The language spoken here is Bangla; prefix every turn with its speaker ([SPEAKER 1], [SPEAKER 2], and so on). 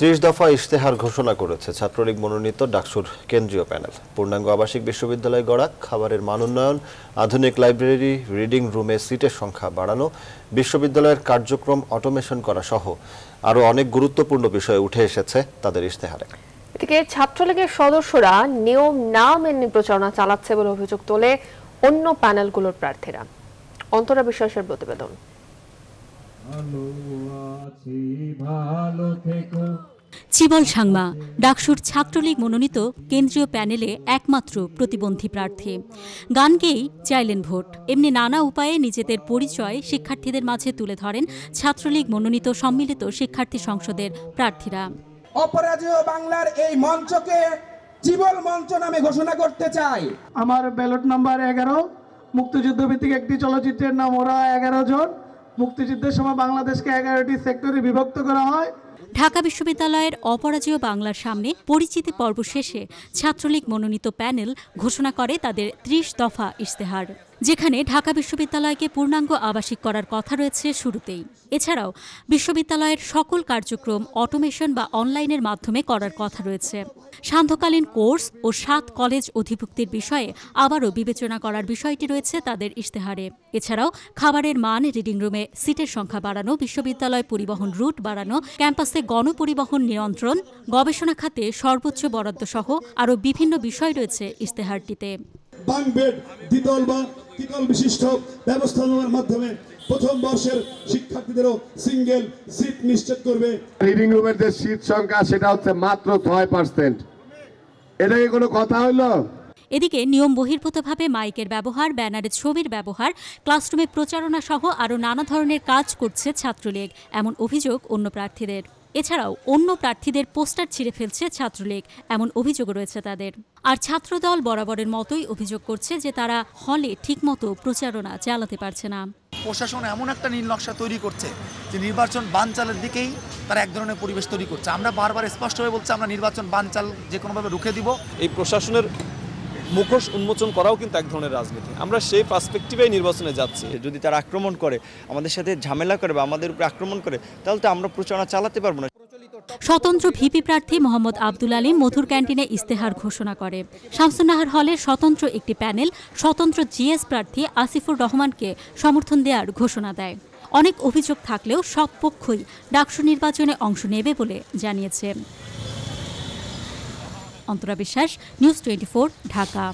[SPEAKER 1] ত্রিশ দফা ইশতেহার ঘোষণা করেছে ছাত্রলীগ মনোনীত ডাকসুর কেন্দ্রীয় প্যানেল। পূর্ণাঙ্গ আবাসিক বিশ্ববিদ্যালয় গড়া খাবারের মান উন্নয়ন, আধুনিক লাইব্রেরি, রিডিং রুমে সিটের সংখ্যা বাড়ানো, বিশ্ববিদ্যালয়ের কার্যক্রম অটোমেশন করা সহ আরও অনেক গুরুত্বপূর্ণ বিষয় উঠে এসেছে তাদের ইশতেহারে।
[SPEAKER 2] এদিকে ছাত্রলীগের সদস্যরা নিয়ম না মেনে প্রচারণা চালাচ্ছে বলে অভিযোগ তোলে অন্য প্যানেলগুলোর প্রার্থীরা। অন্তরা বিশ্বাসের প্রতিবেদন।
[SPEAKER 3] চিবল সাংমা ডাকসুর ছাত্রলীগ মনোনীত কেন্দ্রীয় প্যানেলে একমাত্র প্রতিবন্ধী প্রার্থী। গান গেয়েই চাইলেন ভোট। এমনি নানা উপায়ে নিজেদের পরিচয় শিক্ষার্থীদের মাঝে তুলে ধরেন ছাত্রলীগ মনোনীত সম্মিলিত শিক্ষার্থী সংসদের প্রার্থীরা।
[SPEAKER 4] অপরাজেয় বাংলার এই মঞ্চকে মঞ্চ নামে ঘোষণা করতে চাই।
[SPEAKER 5] আমার ব্যালট নাম্বার এগারো মুক্তিযুদ্ধ ভিত্তিক একটি চলচ্চিত্রের নাম ওরা এগারো জন। মুক্তিযুদ্ধের সময় বাংলাদেশকে এগারোটি সেক্টরে বিভক্ত করা হয়।
[SPEAKER 3] ঢাকা বিশ্ববিদ্যালয়ের অপরাজেয় বাংলার সামনে পরিচিতি পর্ব শেষে ছাত্রলীগ মনোনীত প্যানেল ঘোষণা করে তাদের ত্রিশ দফা ইশতেহার। যেখানে ঢাকা বিশ্ববিদ্যালয়কে পূর্ণাঙ্গ আবাসিক করার কথা রয়েছে শুরুতেই। এছাড়াও বিশ্ববিদ্যালয়ের সকল কার্যক্রম অটোমেশন বা অনলাইনের মাধ্যমে করার কথা রয়েছে। সান্ধ্যকালীন কোর্স ও সাত কলেজ অধিভুক্তির বিষয়ে আবারও বিবেচনা করার বিষয়টি রয়েছে তাদের ইশতেহারে। এছাড়াও খাবারের মান রিডিং রুমে সিটের সংখ্যা বাড়ানো, বিশ্ববিদ্যালয় পরিবহন রুট বাড়ানো, ক্যাম্পাসে গণপরিবহন নিয়ন্ত্রণ, গবেষণা খাতে সর্বোচ্চ বরাদ্দ সহ আরও বিভিন্ন বিষয় রয়েছে ইশতেহারটিতে।
[SPEAKER 6] বাং বেড দ্বিতল বা দ্বিতল বিশিষ্ট ব্যবস্থাপনার মাধ্যমে প্রথম বর্ষের শিক্ষার্থীদেরও সিঙ্গেল সিট নিশ্চিত করবে।
[SPEAKER 7] রিডিং রুমের যে সিট সংখ্যা, সেটা হচ্ছে মাত্র ছয় পার্সেন্ট এটা কি কোনো কথা হইল?
[SPEAKER 3] এদিকে নিয়ম বহির্ভূতভাবে মাইকের ব্যবহার ব্যানারে ছবির ব্যবহার ক্লাসরুমে প্রচারণা সহ আরও নানা ধরনের কাজ করছে ছাত্রলীগ এমন অভিযোগ অন্য প্রার্থীদের। এছাড়াও অন্য প্রার্থীদের পোস্টার ছিঁড়ে ফেলছে ছাত্রলীগ এমন অভিযোগ রয়েছে তাদের। আর ছাত্রদল বরাবরের মতোই অভিযোগ করছে যে তারা হলে ঠিকমতো প্রচারণা চালাতে পারছে না।
[SPEAKER 8] প্রশাসন এমন একটা নীল নকশা তৈরি করছে যে নির্বাচন বানচালের দিকেই তারা এক ধরনের পরিবেশ তৈরি করছে। আমরা বারবার স্পষ্টভাবে বলছি আমরা নির্বাচন বানচাল যে কোনোভাবে রুখে দিব।
[SPEAKER 9] এই প্রশাসনের মুখোশ উন্মোচন করাও কিন্তু এক ধরনের রাজনীতি। আমরা সেই পার্সপেক্টিভেই নির্বাচনে যাচ্ছি।
[SPEAKER 10] যদি তারা আক্রমণ করে আমাদের সাথে ঝামেলা করে বা আমাদের উপরে আক্রমণ করে তাহলে তো আমরা প্রচারণা চালাতে পারব না।
[SPEAKER 3] স্বতন্ত্র ভিপি প্রার্থী মোহাম্মদ আব্দুল আলী মধুর ক্যান্টিনে ইস্তেহার ঘোষণা করে। শামসুন্নাহার হলের স্বতন্ত্র একটি প্যানেল স্বতন্ত্র জিএস প্রার্থী আসিফুর রহমানকে সমর্থন দেওয়ার ঘোষণা দেয়। অনেক অভিযোগ থাকলেও সব পক্ষই ডাকসু নির্বাচনে অংশ নেবে বলে জানিয়েছে। অন্তরা বিশ্বাস নিউজ টোয়েন্টি ঢাকা।